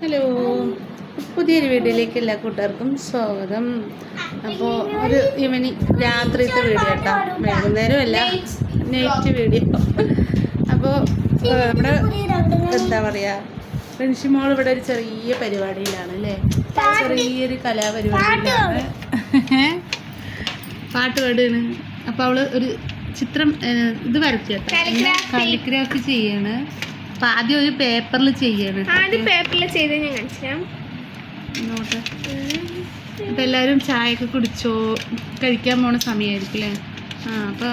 Hello പുതിയൊരു വീഡിയോയിലേക്ക് എല്ലാ കൂട്ടുകാർക്കും സ്വാഗതം. അപ്പോൾ ഒരു ഈവനിങ് രാത്രിത്തെ വീഡിയോ കേട്ടോ. വൈകുന്നേരം അല്ല നൈറ്റ് വീഡിയോ. അപ്പോൾ നമ്മുടെ എന്താ പറയുക മോൾ ഇവിടെ ഒരു ചെറിയ പരിപാടിയിലാണ് അല്ലേ? ചെറിയൊരു കലാപരിപാടിയിലാണ്. പാട്ട് പാടുകയാണ്. അപ്പോൾ അവൾ ഒരു ചിത്രം ഇത് വരച്ചു കേട്ടോ കാലിഗ്രാഫി ചെയ്യാണ്. അപ്പം ആദ്യം ഒരു പേപ്പറിൽ ചെയ്യാണ് ആദ്യം പേപ്പറിൽ ചെയ്ത് ഞാൻ കാണിച്ചാം അപ്പൊ എല്ലാരും ചായ ചായയൊക്കെ കുടിച്ചോ? കഴിക്കാൻ പോണ സമയമായിരിക്കും അല്ലേ ആ അപ്പൊ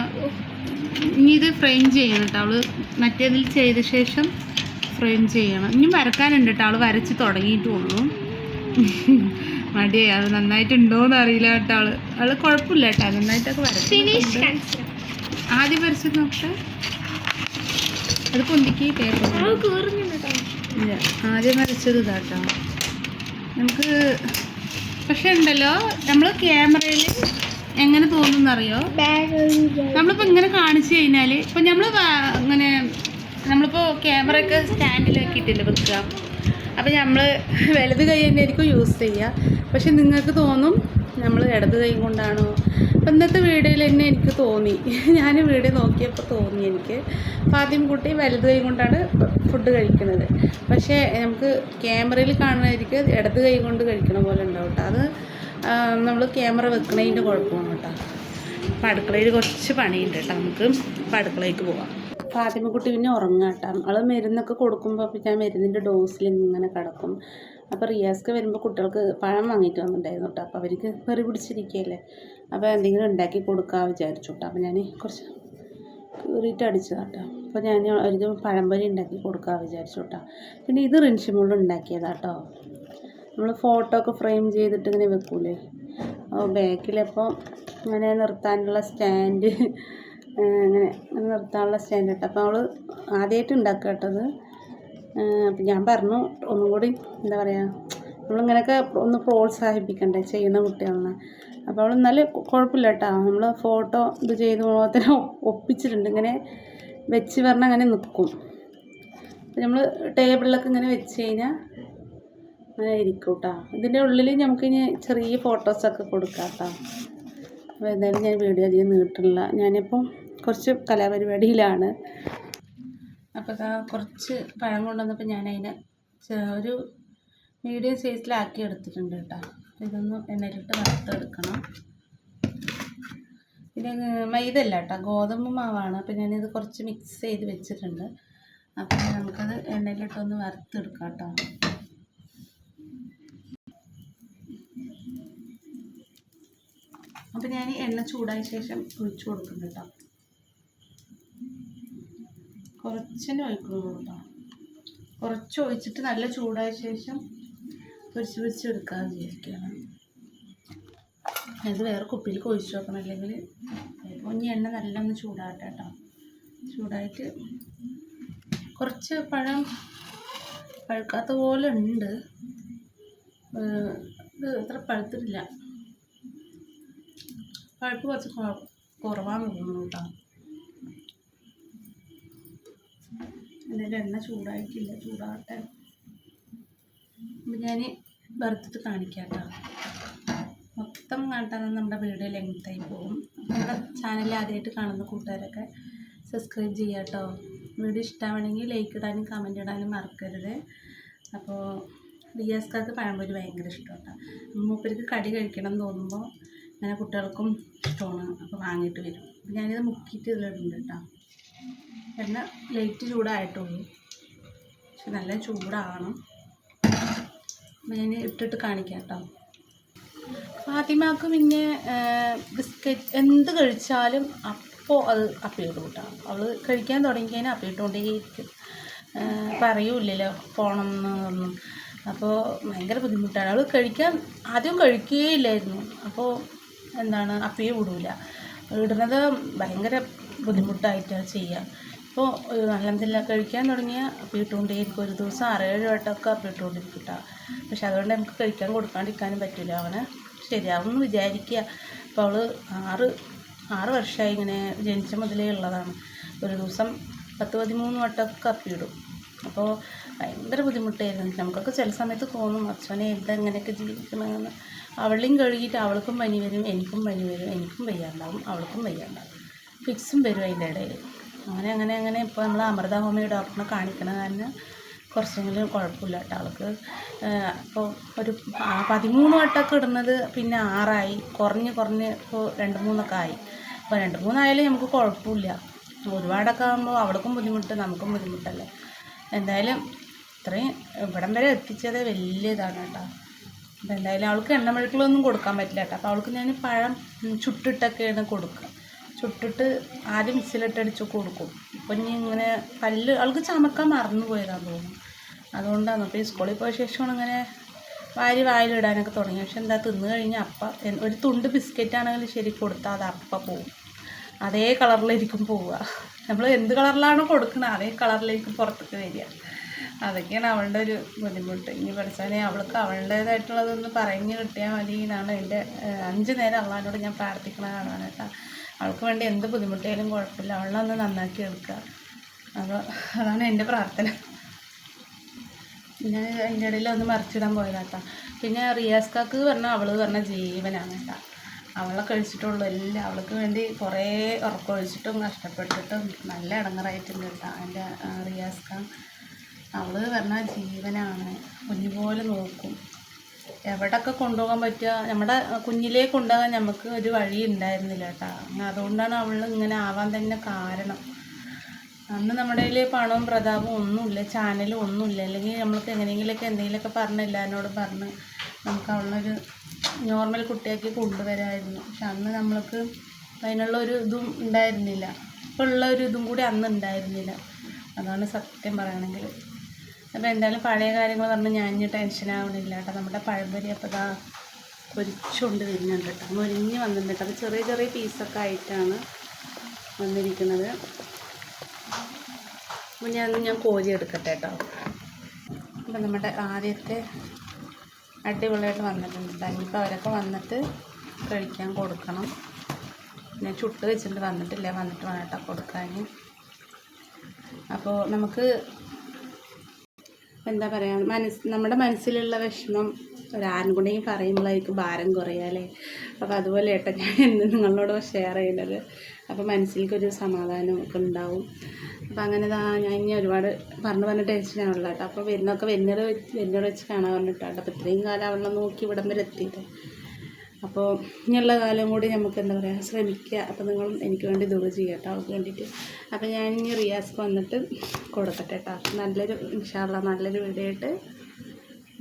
ഇനി ഇത് ഫ്രെയിം ചെയ്യണം കേട്ടോ. അവൾ മറ്റേതിൽ ചെയ്ത ശേഷം ഫ്രെയിം ചെയ്യണം. ഇനി വരക്കാനുണ്ട് കേട്ടോ. അവൾ വരച്ച് തുടങ്ങിയിട്ടുള്ളൂ മടിയായി. അത് നന്നായിട്ടുണ്ടോന്ന് അറിയില്ല കേട്ടോ അവൾ. അവൾ കുഴപ്പമില്ല കേട്ടോ. നന്നായിട്ടൊക്കെ വരച്ചു ആദ്യം വരച്ചത് നോക്കട്ടെ അത് പൊന്തിക്ക് പേപ്പർ ഇല്ല ആദ്യം വരച്ചത് ഇതാട്ടോ. നമുക്ക് പക്ഷെ ഉണ്ടല്ലോ നമ്മൾ ക്യാമറയിൽ എങ്ങനെ തോന്നുന്നറിയോ? അറിയോ നമ്മളിപ്പോൾ ഇങ്ങനെ കാണിച്ചു കഴിഞ്ഞാൽ ഇപ്പം നമ്മൾ ഇങ്ങനെ നമ്മളിപ്പോൾ ക്യാമറ ഒക്കെ സ്റ്റാൻഡിൽ വെക്കിയിട്ടില്ല വെക്കുക. അപ്പം നമ്മൾ വലത് കൈ തന്നെ ആയിരിക്കും യൂസ് ചെയ്യുക. പക്ഷെ നിങ്ങൾക്ക് തോന്നും നമ്മൾ ഇടത് കൈ കൊണ്ടാണോ? അപ്പം ഇന്നത്തെ വീഡിയോയിൽ തന്നെ എനിക്ക് തോന്നി. ഞാൻ വീഡിയോ നോക്കിയപ്പോൾ തോന്നി എനിക്ക്. ആദ്യം കുട്ടി വലത് കൈ കൊണ്ടാണ് ഫുഡ് കഴിക്കുന്നത് പക്ഷേ നമുക്ക് ക്യാമറയിൽ കാണുന്നതായിരിക്കും ഇടത് കൈ കൊണ്ട് കഴിക്കണ പോലെ ഉണ്ടാവും കേട്ടോ അത് നമ്മൾ ക്യാമറ വെക്കണതിന്റെ കുഴപ്പമാണ് കേട്ടോ അപ്പം അടുക്കളയിൽ കുറച്ച് പണിയുണ്ട് കേട്ടോ നമുക്ക് ഇപ്പം അടുക്കളയ്ക്ക് പോവാം. ഫാത്തിമക്കുട്ടി പിന്നെ ഉറങ്ങാം കേട്ടോ അവൾ മരുന്നൊക്കെ കൊടുക്കുമ്പോൾ ഞാൻ മരുന്നിന്റെ ഡോസിൽ ഇങ്ങനെ കിടക്കും. അപ്പോൾ റിയാസ്ക്ക് വരുമ്പോൾ കുട്ടികൾക്ക് പഴം വാങ്ങിയിട്ട് വന്നിട്ടുണ്ടായിരുന്നു കേട്ടോ അപ്പോൾ അവർക്ക് വെറി പിടിച്ചിരിക്കുകയല്ലേ. അപ്പോൾ എന്തെങ്കിലും ഉണ്ടാക്കി കൊടുക്കാൻ വിചാരിച്ചു കേട്ടോ അപ്പോൾ ഞാൻ കുറച്ച് കീറിയിട്ട് അടിച്ചതാണ് കേട്ടോ അപ്പോൾ ഞാൻ അവർക്ക് പഴംപൊരി ഉണ്ടാക്കി കൊടുക്കാൻ വിചാരിച്ചു കേട്ടോ പിന്നെ ഇത് റിൻഷിമുള്ള ഉണ്ടാക്കിയതാണ് കേട്ടോ നമ്മൾ ഫോട്ടോ ഒക്കെ ഫ്രെയിം ചെയ്തിട്ട് ഇങ്ങനെ വെക്കൂലേ. അപ്പോൾ ബാക്കിലപ്പോൾ ഇങ്ങനെ നിർത്താനുള്ള സ്റ്റാൻഡ് അങ്ങനെ അങ്ങനെ നിർത്താനുള്ള സ്റ്റാൻഡ് കേട്ടോ അപ്പോൾ അവൾ ആദ്യമായിട്ട് ഉണ്ടാക്കുക കേട്ടത് അപ്പം ഞാൻ പറഞ്ഞു ഒന്നും കൂടി എന്താ പറയുക നമ്മളിങ്ങനെയൊക്കെ ഒന്ന് പ്രോത്സാഹിപ്പിക്കണ്ടേ ചെയ്യുന്ന കുട്ടികളെ. അപ്പോൾ അവൾ എന്നാലും കുഴപ്പമില്ല കേട്ടോ നമ്മൾ ഫോട്ടോ ഇത് ചെയ്ത് പോകത്തിന് ഒപ്പിച്ചിട്ടുണ്ട്. ഇങ്ങനെ വെച്ച് പറഞ്ഞാൽ അങ്ങനെ നിൽക്കും നമ്മൾ ടേബിളിലൊക്കെ ഇങ്ങനെ വെച്ച് കഴിഞ്ഞാൽ അങ്ങനെ ഇരിക്കും കേട്ടോ ഇതിന്റെ ഉള്ളിൽ നമുക്കിനി ചെറിയ ഫോട്ടോസൊക്കെ കൊടുക്കാം കേട്ടോ അപ്പോൾ എന്തായാലും ഞാൻ വീഡിയോ അധികം നീട്ടില്ല ഞാനിപ്പം കുറച്ച് കലാപരിപാടിയിലാണ്. അപ്പോൾ ഇതാ കുറച്ച് പഴം കൊണ്ടുവന്നപ്പോൾ ഞാൻ അതിനെ ഒരു മീഡിയം സൈസിലാക്കി എടുത്തിട്ടുണ്ട് കേട്ടോ. ഇതൊന്ന് എണ്ണയിലിട്ട് വറുത്തെടുക്കണം. പിന്നെ മൈദ അല്ല കേട്ടോ ഗോതമ്പ് മാവാണ്. അപ്പോൾ ഞാനിത് കുറച്ച് മിക്സ് ചെയ്ത് വെച്ചിട്ടുണ്ട്. അപ്പോൾ നമുക്കത് എണ്ണയിലിട്ടൊന്ന് വറുത്തെടുക്കാം കേട്ടോ. അപ്പോൾ ഞാൻ എണ്ണ ചൂടായ ശേഷം ഒഴിച്ചു കൊടുക്കുന്നുണ്ട് കേട്ടോ. കുറച്ചന്നെ ഒഴിക്കുള്ളൂ കേട്ടോ. കുറച്ച് ഒഴിച്ചിട്ട് നല്ല ചൂടായ ശേഷം പൊരിച്ച് പൊരിച്ച് എടുക്കാമെന്ന് വിചാരിക്കുകയാണ്. ഇത് വേറെ കുപ്പിയിലേക്ക് കൊഴിച്ച് വെക്കണം. അല്ലെങ്കിൽ ഇനി എണ്ണ നല്ല ഒന്ന് ചൂടാകട്ടെ കേട്ടോ. ചൂടായിട്ട് കുറച്ച് പഴം പഴുക്കാത്ത പോലെ ഉണ്ട്. ഇത് അത്ര പഴുത്തിട്ടില്ല. പഴുപ്പ് കുറച്ച് കുറവാണ് തോന്നുന്നു കേട്ടോ. എന്തായാലും എണ്ണ ചൂടായിട്ടില്ല ചൂടാകട്ടെ അപ്പം ഞാൻ വറുത്തിട്ട് കാണിക്കാം കേട്ടോ മൊത്തം കാട്ടാൻ നമ്മുടെ വീഡിയോ ലെങ്ത്തായി പോകും. നമ്മുടെ ചാനൽ ആദ്യമായിട്ട് കാണുന്ന കൂട്ടുകാരൊക്കെ സബ്സ്ക്രൈബ് ചെയ്യുക കേട്ടോ വീഡിയോ ഇഷ്ടമാണെങ്കിൽ ലൈക്ക് ഇടാനും കമന്റ് ഇടാനും മറക്കരുത്. അപ്പോൾ റിയാസ്കാർക്ക് പഴംപൊരി ഭയങ്കര ഇഷ്ടമാണ് മൂപ്പർക്ക് കടി കഴിക്കണം എന്ന് തോന്നുമ്പോൾ അങ്ങനെ കുട്ടികൾക്കും ഇഷ്ടമാണ്. അപ്പോൾ വാങ്ങിയിട്ട് വരും. ഞാനിത് മുക്കിയിട്ട് ഇതിലിടുന്നുണ്ട് കേട്ടോ എണ്ണ ലൈറ്റ് ചൂടായിട്ടുള്ളൂ. പക്ഷെ നല്ല ചൂടാണ്. ഞാൻ ഇട്ടിട്ട് കാണിക്കാം കേട്ടോ ഫാത്തിമാക്ക് പിന്നെ ബിസ്ക്കറ്റ് എന്ത് കഴിച്ചാലും അപ്പോൾ അത് അപ്പിയിട്ട് കൂട്ടാം. അവൾ കഴിക്കാൻ തുടങ്ങിക്കഴിഞ്ഞാൽ അപ്പിയിട്ടുകൊണ്ടേയിരിക്കും പറയൂല്ലല്ലോ പോകണം എന്നൊന്നും അപ്പോൾ ഭയങ്കര ബുദ്ധിമുട്ടാണ്. അവൾ കഴിക്കാൻ ആദ്യം കഴിക്കുകയില്ലായിരുന്നു അപ്പോൾ എന്താണ് അപ്പിയെ വിടൂല. ഇടുന്നത് ഭയങ്കര ബുദ്ധിമുട്ടായിട്ടാണ് ചെയ്യുക ഇപ്പോൾ അലഹമില്ല കഴിക്കാൻ തുടങ്ങിയ അപ്പിയിട്ടുകൊണ്ടേയിരിക്കും ഒരു ദിവസം ആറേഴ് വട്ടമൊക്കെ പീട്ടുകൊണ്ടിരിക്കും കേട്ടോ പക്ഷെ അതുകൊണ്ട് നമുക്ക് കഴിക്കാൻ കൊടുക്കാണ്ടിരിക്കാനും പറ്റില്ല അവന്. ശരിയാവുമെന്ന് വിചാരിക്കുക അപ്പോൾ അവൾ ആറ് ആറ് വർഷമായി ഇങ്ങനെ ജനിച്ച മുതലേ ഉള്ളതാണ്. ഒരു ദിവസം പത്ത് പതിമൂന്ന് വട്ടമൊക്കെ കപ്പിയിടും അപ്പോൾ ഭയങ്കര ബുദ്ധിമുട്ടായിരുന്നു. നമുക്കൊക്കെ ചില സമയത്ത് തോന്നും അച്ഛനെ എന്താ ഇങ്ങനെയൊക്കെ ജീവിക്കണമെന്ന്? അവളെയും കഴുകിയിട്ട് അവൾക്കും പനി വരും എനിക്കും പനി വരും എനിക്കും വയ്യാണ്ടാവും അവൾക്കും വയ്യാണ്ടാവും. ഫിക്സും വരും അതിന്റെ ഇടയിൽ. അങ്ങനെ അങ്ങനെ അങ്ങനെ ഇപ്പോൾ നമ്മൾ അമൃത ഹോമിയോ ഡോക്ടറിനെ കാണിക്കണ കാരണം കുറച്ചെങ്കിലും കുഴപ്പമില്ല കേട്ടോ അവൾക്ക് ഇപ്പോൾ ഒരു പതിമൂന്ന് വട്ടമൊക്കെ ഇടുന്നത് പിന്നെ ആറായി. കുറഞ്ഞ് കുറഞ്ഞ് ഇപ്പോൾ രണ്ട് മൂന്നൊക്കെ ആയി. അപ്പോൾ രണ്ട് മൂന്നായാലും നമുക്ക് കുഴപ്പമില്ല. ഒരുപാടൊക്കെ ആകുമ്പോൾ അവൾക്കും ബുദ്ധിമുട്ട് നമുക്കും ബുദ്ധിമുട്ടല്ലേ? എന്തായാലും ഇത്രയും ഇവിടം വരെ എത്തിച്ചത് വലിയ ഇതാണ് കേട്ടോ. അപ്പോൾ എന്തായാലും അവൾക്ക് എണ്ണമെഴുക്കളൊന്നും കൊടുക്കാൻ പറ്റില്ല കേട്ടോ. അപ്പോൾ അവൾക്ക് ഞാൻ പഴം ചുട്ടിട്ടൊക്കെയാണ് കൊടുക്കുക. ചുട്ടിട്ട് ആദ്യം മിക്സിയിലിട്ടടിച്ച് കൊടുക്കും. ഇപ്പം ഇനി ഇങ്ങനെ പല്ല് അവൾക്ക് ചമക്കാൻ മറന്നു പോയതാന്ന് തോന്നുന്നു. അതുകൊണ്ടാണ് അപ്പോൾ ഈ സ്കൂളിൽ പോയ ശേഷമാണ് ഇങ്ങനെ വാരി വായിലിടാനൊക്കെ തുടങ്ങി. പക്ഷെ എന്താ തിന്നു കഴിഞ്ഞാൽ അപ്പ ഒരു തുണ്ട് ബിസ്ക്കറ്റ് ആണെങ്കിലും ശരി കൊടുത്താൽ അത് അപ്പം പോവും. അതേ കളറിലായിരിക്കും പോവുക. നമ്മൾ എന്ത് കളറിലാണോ കൊടുക്കുന്നത് അതേ കളറിലേക്ക് പുറത്തേക്ക് വരിക. അതൊക്കെയാണ് അവളുടെ ഒരു ബുദ്ധിമുട്ട്. ഇനി പഠിച്ചാലേ അവൾക്ക് അവളുടേതായിട്ടുള്ളതൊന്ന് പറഞ്ഞു കിട്ടിയാൽ മതി എന്നാണ് എന്റെ അഞ്ച് നേരം അള്ളാഹിനോട് ഞാൻ പ്രാർത്ഥിക്കണതാണ് കേട്ടോ. അവൾക്ക് വേണ്ടി എന്ത് ബുദ്ധിമുട്ടിയാലും കുഴപ്പമില്ല. അവളെ ഒന്ന് നന്നാക്കി എടുക്കുക. അപ്പോൾ അതാണ് എന്റെ പ്രാർത്ഥന. പിന്നെ അതിന്റെ ഇടയിൽ ഒന്ന് മറിച്ചിടാൻ പോയതാട്ടാ പിന്നെ റിയാസ്കാക്ക് പറഞ്ഞാൽ അവൾ പറഞ്ഞ ജീവനാണ് കേട്ടോ. അവളെ കഴിച്ചിട്ടുള്ളൂ എല്ലാം. അവൾക്ക് വേണ്ടി കുറേ ഉറക്കമൊഴിച്ചിട്ടും കഷ്ടപ്പെട്ടിട്ടും നല്ല ഇടങ്ങറായിട്ടുണ്ട് കേട്ടോ. എന്റെ റിയാസ്ക അവൾ പറഞ്ഞാൽ ജീവനാണ്. കുഞ്ഞുപോലെ നോക്കും. എവിടൊക്കെ കൊണ്ടുപോകാൻ പറ്റുക? നമ്മുടെ കുഞ്ഞിലേ കൊണ്ടുപോകാൻ നമുക്ക് ഒരു വഴി ഉണ്ടായിരുന്നില്ല കേട്ടോ. അതുകൊണ്ടാണ് അവൾ ഇങ്ങനെ ആവാൻ തന്നെ കാരണം. അന്ന് നമ്മുടെ കയ്യിൽ പണവും പ്രതാപവും ഒന്നുമില്ല ചാനലും ഒന്നുമില്ല. അല്ലെങ്കിൽ നമ്മൾക്ക് എങ്ങനെയെങ്കിലുമൊക്കെ എന്തെങ്കിലുമൊക്കെ പറഞ്ഞ് എല്ലാവരോടും പറഞ്ഞ് നമുക്ക് അവളൊരു നോർമൽ കുട്ടിയാക്കി കൊണ്ടുവരാമായിരുന്നു. പക്ഷെ അന്ന് നമ്മൾക്ക് അതിനുള്ള ഒരു ഇതും ഉണ്ടായിരുന്നില്ല. ഇപ്പോൾ ഉള്ള ഒരു ഇതും കൂടി അന്ന് ഉണ്ടായിരുന്നില്ല. അതാണ് സത്യം പറയുകയാണെങ്കിൽ. അപ്പോൾ എന്തായാലും പഴയ കാര്യങ്ങൾ പറഞ്ഞ് ഞാൻ ഇനി ടെൻഷൻ ആവണില്ല കേട്ടോ. നമ്മുടെ പഴംപൊരി അപ്പോൾ ഇതാ പൊരിച്ചുകൊണ്ട് വരുന്നുണ്ട് കേട്ടോ. മുരിഞ്ഞ് വന്നിട്ടുണ്ട് കേട്ടോ. അപ്പോൾ ചെറിയ ചെറിയ പീസൊക്കെ ആയിട്ടാണ് വന്നിരിക്കുന്നത്. അപ്പോൾ ഞാൻ ഞാൻ കോരി എടുക്കട്ടെ കേട്ടോ. അപ്പം നമ്മുടെ ആദ്യത്തെ അടിപൊളിയായിട്ട് വന്നിട്ടുണ്ട് കേട്ടോ. ഇനിയിപ്പോൾ അവരൊക്കെ വന്നിട്ട് കഴിക്കാൻ കൊടുക്കണം. ഞാൻ ചുട്ട് വെച്ചിട്ട് വന്നിട്ടില്ല. വന്നിട്ട് വേണം കേട്ടോ കൊടുക്കാൻ അപ്പോൾ നമുക്ക് എന്താ പറയുക മനസ്സ് നമ്മുടെ മനസ്സിലുള്ള വിഷമം ഒരാൺകുണ്ടെങ്കിൽ പറയുമ്പോഴായിരിക്കും ഭാരം കുറയാലേ അപ്പോൾ അതുപോലെ ഏട്ടാ ഞാൻ എന്ന് നിങ്ങളോട് ഷെയർ ചെയ്യുന്നത്. അപ്പോൾ മനസ്സിലേക്കൊരു സമാധാനം ഒക്കെ ഉണ്ടാവും. അപ്പോൾ അങ്ങനെ ദാ ഞാൻ ഇനി ഒരുപാട് പറഞ്ഞു പറഞ്ഞ ടെൻഷനാണുള്ളത് കേട്ടോ. അപ്പോൾ വരുന്നൊക്കെ വെന്നറ് വെച്ച് വെന്നറ് വെച്ച് കാണാൻ പറഞ്ഞിട്ടാണ് അപ്പോൾ ഇത്രയും കാലം അവളെ നോക്കി ഇവിടം വരെ എത്തിയിട്ട് അപ്പോൾ ഇനിയുള്ള കാലം കൂടി നമുക്ക് എന്താ പറയുക ശ്രമിക്കുക. അപ്പോൾ നിങ്ങളും എനിക്ക് വേണ്ടി ദൂരെ ചെയ്യുക കേട്ടോ അവൾക്ക് വേണ്ടിയിട്ട്. അപ്പോൾ ഞാൻ ഇനി റിയാസ്ക്ക് വന്നിട്ട് കൊടുക്കട്ടെ കേട്ടോ. നല്ലൊരു ഇൻഷാള്ള നല്ലൊരു വീഡിയോ ആയിട്ട്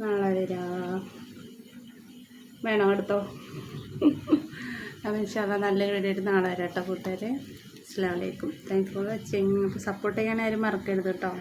നാളെ വരാം. വേണോ എടുത്തോ അപ്പോൾ ഇൻഷാള്ള നല്ലൊരു വീഡിയോ ആയിട്ട് നാളെ വരാം കേട്ടോ കൂട്ടുകാരെ. അസ്സാം വലൈക്കും താങ്ക് ഫോർ വാച്ചിങ് അപ്പോൾ സപ്പോർട്ട് ചെയ്യാൻ ആരും മറക്കരുത് കേട്ടോ.